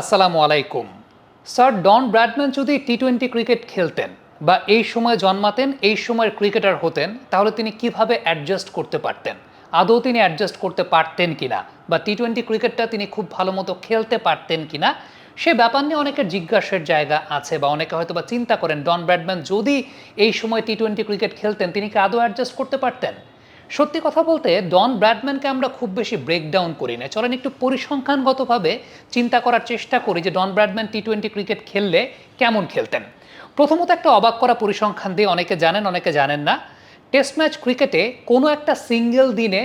আসসালামু আলাইকুম। Sir, Don Bradman যদি টি টোয়েন্টি ক্রিকেট খেলতেন বা এই সময় জন্মাতেন, এই সময়ের ক্রিকেটার হতেন, তাহলে তিনি কীভাবে অ্যাডজাস্ট করতে পারতেন? আদৌ তিনি অ্যাডজাস্ট করতে পারতেন কিনা? বা টি টোয়েন্টি ক্রিকেটটা তিনি খুব ভালো মতো খেলতে পারতেন কিনা? সে ব্যাপার নিয়ে অনেকের জিজ্ঞাসার জায়গা আছে বা অনেকে হয়তো বা চিন্তা করেন, ডন ব্র্যাডম্যান যদি এই সময় টি টোয়েন্টি ক্রিকেট খেলতেন, তিনি কি আদৌ অ্যাডজাস্ট করতে পারতেন? সত্যি কথা বলতে, ডন ব্র্যাডম্যানকে আমরা খুব বেশি ব্রেকডাউন করি না। চলেন একটু পরিসংখ্যানগতভাবে চিন্তা করার চেষ্টা করি যে Don Bradman T twenty cricket খেললে কেমন খেলতেন। প্রথমত একটা অবাক করা পরিসংখ্যান দিয়ে অনেকে জানেন অনেকে জানেন না। টেস্ট ম্যাচ ক্রিকেটে কোনো একটা সিঙ্গেল দিনে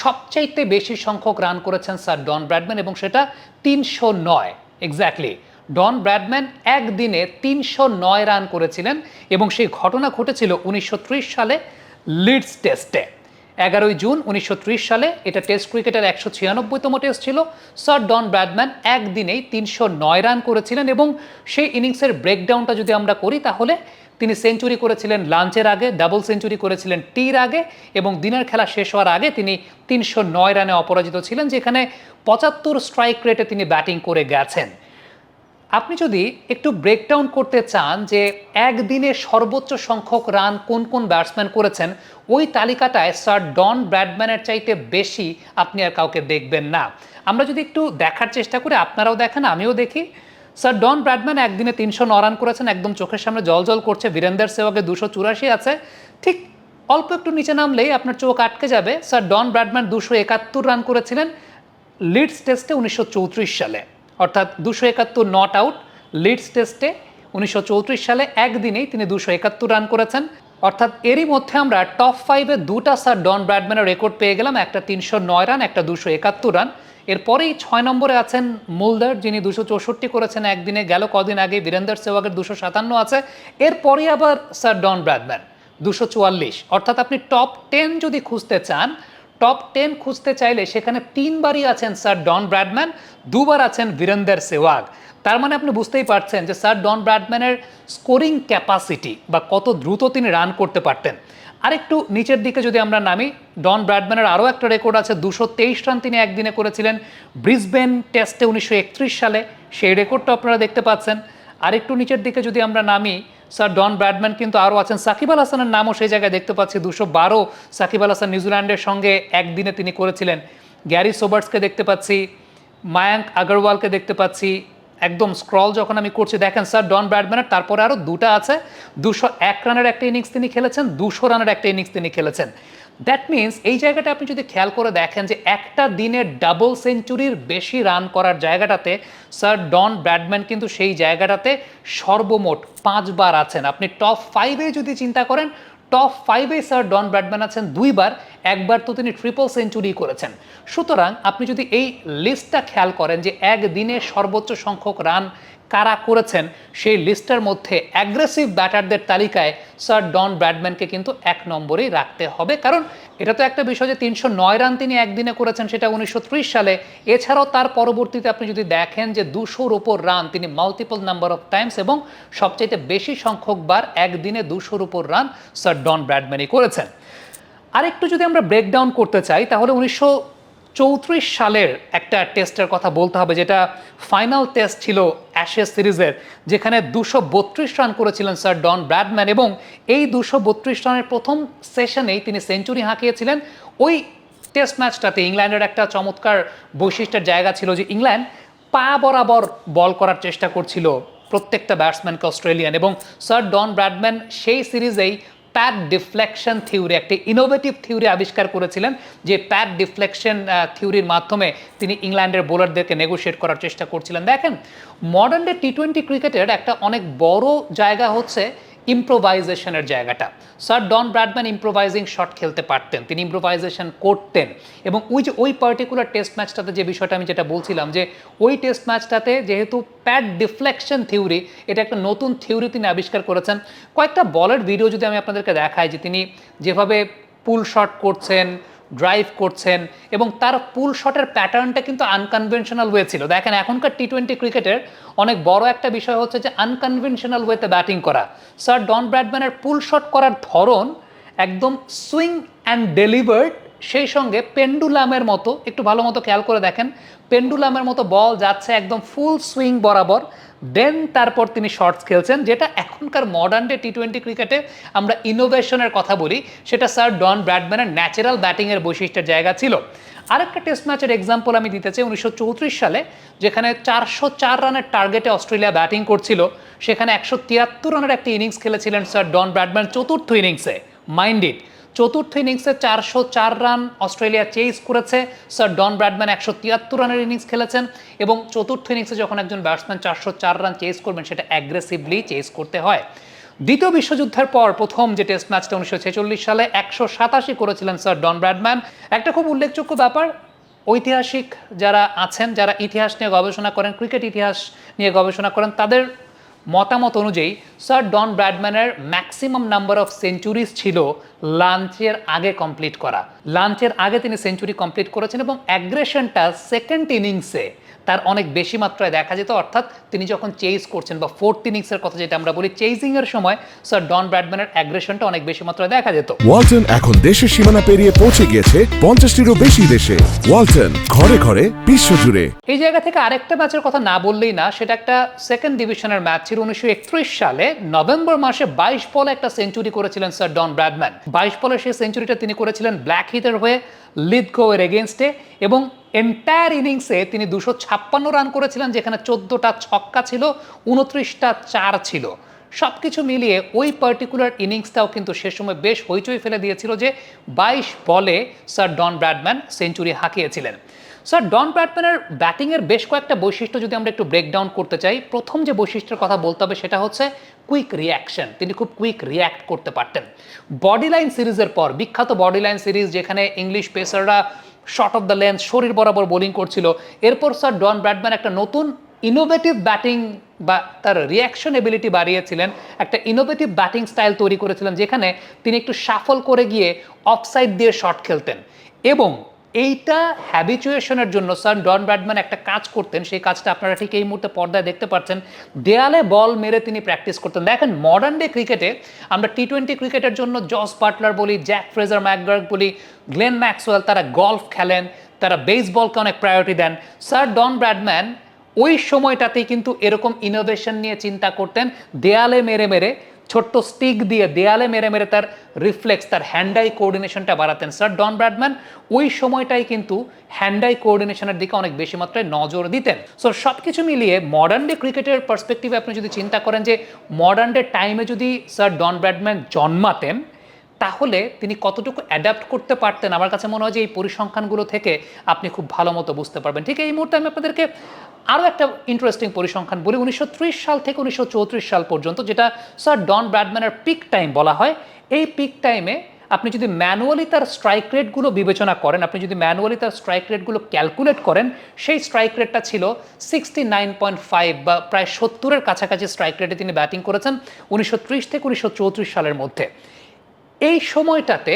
সবচাইতে বেশি সংখ্যক রান করেছেন স্যার ডন ব্র্যাডম্যান এবং সেটা তিনশো নয়। এক্স্যাক্টলি ডন ব্র্যাডম্যান একদিনে তিনশো নয় রান করেছিলেন এবং সেই ঘটনা ঘটেছিল উনিশশো ত্রিশ সালে লিডস টেস্টে এগারোই জুন উনিশশো ত্রিশ সালে এটা টেস্ট ক্রিকেটের একশো ছিয়ানব্বইতম টেস্ট ছিল। স্যার ডন ব্র্যাডম্যান একদিনেই তিনশো নয় রান করেছিলেন এবং সেই ইনিংসের ব্রেকডাউনটা যদি আমরা করি তাহলে তিনি সেঞ্চুরি করেছিলেন লাঞ্চের আগে, ডাবল সেঞ্চুরি করেছিলেন টির আগে এবং দিনের খেলা শেষ হওয়ার আগে তিনি তিনশো নয় রানে অপরাজিত ছিলেন, যেখানে পঁচাত্তর স্ট্রাইক রেটে তিনি ব্যাটিং করে গেছেন। আপনি যদি একটু ব্রেকডাউন করতে চান যে একদিনে সর্বোচ্চ সংখ্যক রান কোন কোন ব্যাটসম্যান করেছেন, ওই তালিকাটায় স্যার ডন ব্র্যাডম্যানের চাইতে বেশি আপনি আর কাউকে দেখবেন না। আমরা যদি একটু দেখার চেষ্টা করি, আপনারাও দেখেন, আমিও দেখি। স্যার ডন ব্র্যাডম্যান একদিনে তিনশো ন রান করেছেন, একদম চোখের সামনে জল জল করছে, বীরেন্দার সেওয়াগে দুশো চুরাশি আছে। ঠিক অল্প একটু নিচে নামলেই আপনার চোখ আটকে যাবে। স্যার ডন ব্র্যাডম্যান দুশো একাত্তর রান করেছিলেন লিডস টেস্টে উনিশশো চৌত্রিশ সালে। অর্থাৎ দুশো একাত্তর নট আউট লিডস টেস্টে উনিশশো চৌত্রিশ সালে একদিনেই তিনি দুশো একাত্তর রান করেছেন। অর্থাৎ এরই মধ্যে আমরা টপ ফাইভে দুটা স্যার ডন ব্র্যাডম্যানের রেকর্ড পেয়ে গেলাম, একটা তিনশো নয় রান একটা দুশো একাত্তর রান এরপরেই ছয় নম্বরে আছেন মুলদার যিনি দুশো চৌষট্টি করেছেন একদিনে, গেল কদিন আগে বীরেন্দর সেওয়াগের দুশো সাতান্ন আছে। এরপরেই আবার স্যার ডন ব্র্যাডম্যান দুশো চুয়াল্লিশ। অর্থাৎ আপনি টপ টেন যদি খুঁজতে চান টপ টেন খুঁজতে চাইলে সেখানে তিনবারই আছেন স্যার ডন ব্র্যাডম্যান, দুবার আছেন বীরেন্দর সেওয়াগ তার মানে আপনি বুঝতেই পারছেন যে স্যার ডন ব্র্যাডম্যানের স্কোরিং ক্যাপাসিটি বা কত দ্রুত তিনি রান করতে পারতেন। আরেকটু নিচের দিকে যদি আমরা নামি, ডন ব্র্যাডম্যানের আরও একটা রেকর্ড আছে, দুশো তেইশ রান তিনি একদিনে করেছিলেন। ব্রিসবেন টেস্টে উনিশশো একত্রিশ সালে, সেই রেকর্ডটা আপনারা দেখতে পাচ্ছেন। আরেকটু নিচের দিকে যদি আমরা নামি, স্যার ডন ব্র্যাডম্যান কিন্তু আরও আছেন। সাকিব আল হাসানের নামও সেই জায়গায় দেখতে পাচ্ছি। দুশো বারো সাকিব আল হাসান নিউজিল্যান্ডের সঙ্গে একদিনে তিনি করেছিলেন। গ্যারি সোবার্টসকে দেখতে পাচ্ছি, মায়াঙ্ক আগরওয়ালকে দেখতে পাচ্ছি। একদম স্ক্রল যখন আমি করছি, দেখেন স্যার ডন ব্র্যাডম্যানের, তারপরে আরও দুটো আছে। দুশো এক রানের একটা ইনিংস তিনি খেলেছেন, দুশো রানের একটা ইনিংস তিনি খেলেছেন। দ্যাট মিন্স এই জায়গাটা আপনি যদি খেয়াল করে দেখেন যে একটা দিনে ডাবল সেঞ্চুরির বেশি রান করার জায়গাটাতে স্যার ডন ব্র্যাডম্যান কিন্তু সেই জায়গাটাতে সর্বমোট পাঁচবার আছেন। আপনি টপ ফাইভে যদি চিন্তা করেন টপ ফাইভে স্যার ডন ব্র্যাডম্যান আছেন দুইবার। একবার তো তিনি ট্রিপল সেঞ্চুরি করেছেন। সুতরাং আপনি যদি এই লিস্টটা খেয়াল করেন যে একদিনে সর্বোচ্চ সংখ্যক রান কারা করেছেন, সেই লিস্টের মধ্যে অ্যাগ্রেসিভ ব্যাটারদের তালিকায় স্যার ডন ব্র্যাডম্যানকে কিন্তু এক নম্বরেই রাখতে হবে। কারণ এটা তো একটা বিষয় যে তিনশো নয় রান তিনি একদিনে করেছেন, সেটা উনিশশো ত্রিশ সালে। এছাড়াও তার পরবর্তীতে আপনি যদি দেখেন যে দুশোর ওপর রান তিনি মাল্টিপল নাম্বার অফ টাইমস এবং সবচাইতে বেশি সংখ্যকবার একদিনে দুশোর উপর রান স্যার ডন ব্র্যাডম্যানই করেছেন। আরেকটু যদি আমরা ব্রেকডাউন করতে চাই, তাহলে উনিশশো চৌত্রিশ সালের একটা টেস্টের কথা বলতে হবে, যেটা ফাইনাল টেস্ট ছিল অ্যাশেজ সিরিজের, যেখানে দুশো বত্রিশ রান করেছিলেন স্যার ডন ব্র্যাডম্যান এবং এই দুশো বত্রিশ রানের প্রথম সেশনেই তিনি সেঞ্চুরি হাঁকিয়েছিলেন। ওই টেস্ট ম্যাচটাতে ইংল্যান্ডের একটা চমৎকার বৈশিষ্ট্যের জায়গা ছিল যে ইংল্যান্ড পা বরাবর বল করার চেষ্টা করছিল প্রত্যেকটা ব্যাটসম্যানকে অস্ট্রেলিয়ান এবং স্যার ডন ব্র্যাডম্যান সেই সিরিজেই প্যাড ডিফ্লেকশন থিওরি, একটি ইনোভেটিভ থিওরি আবিষ্কার করেছিলেন, যে প্যাট ডিফ্লেকশন থিওরির মাধ্যমে তিনি ইংল্যান্ডের বোলারদেরকে নেগোশিয়েট করার চেষ্টা করছিলেন। দেখেন মডার্ন ডে টি টোয়েন্টি ক্রিকেটের একটা অনেক বড় জায়গা হচ্ছে ইম্প্রোভাইজেশনের জায়গাটা। Sir Don Bradman improvising shot খেলতে পারতেন, তিনি ইম্প্রোভাইজেশন করতেন এবং ওই যে, ওই পার্টিকুলার টেস্ট ম্যাচটাতে যে বিষয়টা আমি যেটা বলছিলাম যে, ওই টেস্ট ম্যাচটাতে যেহেতু প্যাড ডিফ্লেকশন থিওরি এটা একটা নতুন থিওরি তিনি আবিষ্কার করেছেন। কয়েকটা বলের ভিডিও যদি আমি আপনাদেরকে দেখাই যে তিনি যেভাবে পুল শট করছেন ড্রাইভ করছেন এবং তার পুল শটের প্যাটার্নটা কিন্তু আনকনভেনশনাল ওয়ে ছিল। দেখেন, এখনকার টি টোয়েন্টি ক্রিকেটের অনেক বড় একটা বিষয় হচ্ছে যে আনকনভেনশনাল ওয়েতে ব্যাটিং করা। স্যার ডন ব্র্যাডম্যানের পুল শট করার ধরন একদম সুইং অ্যান্ড ডেলিভার্ড সেই সঙ্গে পেন্ডুলামের মতো, একটু ভালো মতো খেয়াল করে দেখেন, পেন্ডুলামের মতো বল যাচ্ছে একদম ফুল সুইং বরাবর। দেন তারপর তিনি শর্টস খেলছেন, যেটা এখনকার মডার্ন ডে টি টোয়েন্টি ক্রিকেটে আমরা ইনোভেশনের কথা বলি, সেটা স্যার ডন ব্র্যাডম্যানের ন্যাচারাল ব্যাটিংয়ের বৈশিষ্ট্যের জায়গা ছিল। আরেকটা টেস্ট ম্যাচের এক্সাম্পল আমি দিতে চাই, উনিশশো চৌত্রিশ সালে, যেখানে চারশো চার রানের টার্গেটে অস্ট্রেলিয়া ব্যাটিং করছিল, সেখানে একশো তিয়াত্তর রানের একটা ইনিংস খেলেছিলেন স্যার ডন ব্র্যাডম্যান চতুর্থ ইনিংসে মাইন্ড ইট চতুর্থ ইনিংসে চারশো চার রান অস্ট্রেলিয়া চেস করেছে। স্যার ডন ব্র্যাডম্যান একশো তিয়াত্তর রানের ইনিংস খেলেছেন এবং চতুর্থ ইনিংসে যখন একজন ব্যাটসম্যান চারশো চার রান চেস করবেন, সেটা অ্যাগ্রেসিভলি চেস করতে হয়। দ্বিতীয় বিশ্বযুদ্ধের পর প্রথম যে টেস্ট ম্যাচটা উনিশশো ছেচল্লিশ সালে একশো সাতাশি করেছিলেন স্যার ডন ব্র্যাডম্যান। একটা খুব উল্লেখযোগ্য ব্যাপার, ঐতিহাসিক যারা আছেন, যারা ইতিহাস নিয়ে গবেষণা করেন, ক্রিকেট ইতিহাস নিয়ে গবেষণা করেন, তাদের মতামত অনুযায়ী স্যার ডন ব্র্যাডম্যানের ম্যাক্সিমাম নাম্বার অফ সেঞ্চুরিজ ছিল লাঞ্চের আগে কমপ্লিট করা। লাঞ্চের আগে তিনি সেঞ্চুরি কমপ্লিট করেছেন এবং অ্যাগ্রেশনটা সেকেন্ড ইনিংসে তার অনেক বেশি মাত্রায় দেখা যেত অর্থাৎ তিনি যখন চেজ করছেন বা ফোর্থ ইনিংসের কথা যেটা আমরা বলি চেজিংয়ের সময় স্যার ডন ব্র্যাডম্যানের অ্যাগ্রেশনটা অনেক বেশি মাত্রায় দেখা যেত। ওয়ালটন এখন দেশের সীমানা পেরিয়ে পৌঁছে গিয়েছে পঞ্চাশটিরও বেশি দেশে। ওয়ালটন ঘরে ঘরে বিশ্বজুড়ে। এই জায়গা থেকে আরেকটা ম্যাচের কথা না বললেই না সেটা একটা সেকেন্ড ডিভিশনের ম্যাচ ছিল উনিশশো একত্রিশ সালে। নভেম্বর মাসে বাইশ বলে একটা সেঞ্চুরি করেছিলেন স্যার ডন ব্র্যাডম্যান বাইশ বলে সেই সেঞ্চুরিটা তিনি করেছিলেন ব্ল্যাক হিটের হয়ে। লিদকোয়ের এগেনস্টে এবং এন্টায়ার ইনিংসে তিনি দুশো ছাপ্পান্ন রান করেছিলেন, যেখানে চোদ্দোটা ছক্কা ছিল, উনত্রিশটা চার ছিল। সব কিছু মিলিয়ে ওই পার্টিকুলার ইনিংসটাও কিন্তু সে সময় বেশ হইচই ফেলে দিয়েছিল যে বাইশ বলে স্যার ডন ব্র্যাডম্যান সেঞ্চুরি হাঁকিয়েছিলেন। স্যার ডন ব্র্যাডম্যানের ব্যাটিংয়ের বেশ কয়েকটা বৈশিষ্ট্য যদি আমরা একটু ব্রেকডাউন করতে চাই, প্রথম যে বৈশিষ্ট্যের কথা বলতে হবে সেটা হচ্ছে কুইক রিয়াকশন তিনি খুব কুইক রিয়াক্ট করতে পারতেন। বডি লাইন সিরিজের পর, বিখ্যাত বডি লাইন সিরিজ যেখানে ইংলিশ পেসাররা শর্ট অফ দ্য লেন্থ শরীর বরাবর বোলিং করছিল, এরপর স্যার ডন ব্র্যাডম্যান একটা নতুন ইনোভেটিভ ব্যাটিং বা তার রিয়াকশন এবিলিটি বাড়িয়েছিলেন, একটা ইনোভেটিভ ব্যাটিং স্টাইল তৈরি করেছিলেন, যেখানে তিনি একটু সাফল করে গিয়ে অফসাইড দিয়ে শট খেলতেন। এবং এইটা হ্যাবিচুয়েশনের জন্য স্যার ডন ব্র্যাডম্যান একটা কাজ করতেন, সেই কাজটা আপনারা ঠিক এই মুহূর্তে পর্দায় দেখতে পাচ্ছেন। দেয়ালে বল মেরে তিনি প্র্যাকটিস করতেন। দেখেন মডার্ন ডে ক্রিকেটে আমরা টি টোয়েন্টি ক্রিকেটের জন্য জস বাটলার বলি জ্যাক ফ্রেজার ম্যাকগার্গ বলি গ্লেন ম্যাক্সওয়েল তারা গল্ফ খেলেন, তারা বেসবলকে অনেক প্রায়োরিটি দেন। স্যার ডন ব্র্যাডম্যান ওই সময়টাতেই কিন্তু এরকম ইনোভেশন নিয়ে চিন্তা করতেন, দেয়ালে মেরে মেরে ছোট্ট স্টিক দিয়ে দেয়ালে মেরে মেরে তার রিফ্লেক্স তার হ্যান্ডাই কোঅর্ডিনেশনটা বাড়াতেন। স্যার ডন ব্র্যাডম্যান ওই সময়টাই কিন্তু হ্যান্ডাই কোঅর্ডিনেশনের দিকে অনেক বেশি মাত্রায় নজর দিতেন। সো সব কিছু মিলিয়ে মডার্ন ডে ক্রিকেটের পার্সপেক্টিভে আপনি যদি চিন্তা করেন যে মডার্ন ডে টাইমে যদি স্যার ডন ব্র্যাডম্যান জন্মাতেন, তাহলে তিনি কতটুকু অ্যাডাপ্ট করতে পারতেন? আমার কাছে মনে হয় যে এই পরিসংখ্যানগুলো থেকে আপনি খুব ভালো মতো বুঝতে পারবেন। ঠিক এই মুহূর্তে আমি আপনাদেরকে আরও একটা ইন্টারেস্টিং পরিসংখ্যান বলি, উনিশশো ত্রিশ সাল থেকে উনিশশো চৌত্রিশ সাল পর্যন্ত, যেটা স্যার ডন ব্র্যাডম্যানের পিক টাইম বলা হয়, এই পিক টাইমে আপনি যদি ম্যানুয়ালি তার স্ট্রাইক রেটগুলো বিবেচনা করেন, আপনি যদি ম্যানুয়ালি তার স্ট্রাইক রেটগুলো ক্যালকুলেট করেন, সেই স্ট্রাইক রেটটা ছিল সিক্সটি নাইন পয়েন্ট ফাইভ বা প্রায় সত্তরের কাছাকাছি স্ট্রাইক রেটে তিনি ব্যাটিং করেছেন, উনিশশো ত্রিশ থেকে উনিশশো চৌত্রিশ সালের মধ্যে। এই সময়টাতে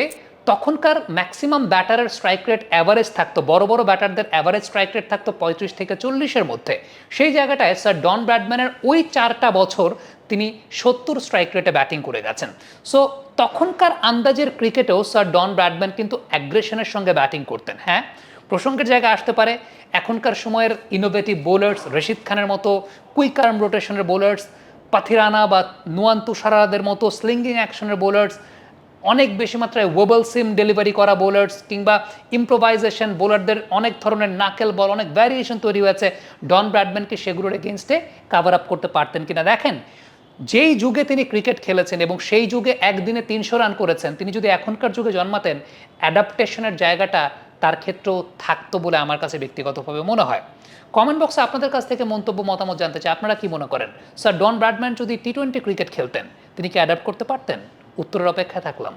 তখনকার ম্যাক্সিমাম ব্যাটারের স্ট্রাইক রেট অ্যাভারেজ থাকতো, বড় বড় ব্যাটারদের অ্যাভারেজ স্ট্রাইক রেট থাকতো পঁয়ত্রিশ থেকে চল্লিশের মধ্যে। সেই জায়গাটায় স্যার ডন ব্র্যাডম্যানের ওই চারটা বছর তিনি সত্তর স্ট্রাইক রেটে ব্যাটিং করে গেছেন। সো তখনকার আন্দাজের ক্রিকেটেও স্যার ডন ব্র্যাডম্যান কিন্তু অ্যাগ্রেশনের সঙ্গে ব্যাটিং করতেন হ্যাঁ? প্রসঙ্গের জায়গায় আসতে পারে, এখনকার সময়ের ইনোভেটিভ বোলার্স রশিদ খানের মতো কুইক আর্ম রোটেশনের বোলার্স পাথিরানা বা নুয়ান তুষারাদের মতো স্লিঙ্গিং অ্যাকশনের বোলার্স অনেক বেশি মাত্রায় ওয়েবল সিম ডেলিভারি করা বোলার্স কিংবা ইম্প্রোভাইজেশন বোলারদের অনেক ধরনের নাকেল বল অনেক ভ্যারিয়েশন তৈরি হয়েছে। ডন ব্র্যাডম্যানকে সেগুলোর এগেনস্টে কাভার আপ করতে পারতেন কিনা? দেখেন, যেই যুগে তিনি ক্রিকেট খেলেছেন এবং সেই যুগে একদিনে তিনশো রান করেছেন, তিনি যদি এখনকার যুগে জন্মাতেন অ্যাডাপ্টেশনের জায়গাটা তার ক্ষেত্রেও থাকতো বলে আমার কাছে ব্যক্তিগতভাবে মনে হয়। কমেন্ট বক্সে আপনাদের কাছ থেকে মন্তব্য, মতামত জানতে চাই, আপনারা কি মনে করেন? স্যার ডন ব্র্যাডম্যান যদি টি টোয়েন্টি ক্রিকেট খেলতেন, তিনি কি অ্যাডাপ্ট করতে পারতেন? উত্তরের অপেক্ষায় থাকলাম।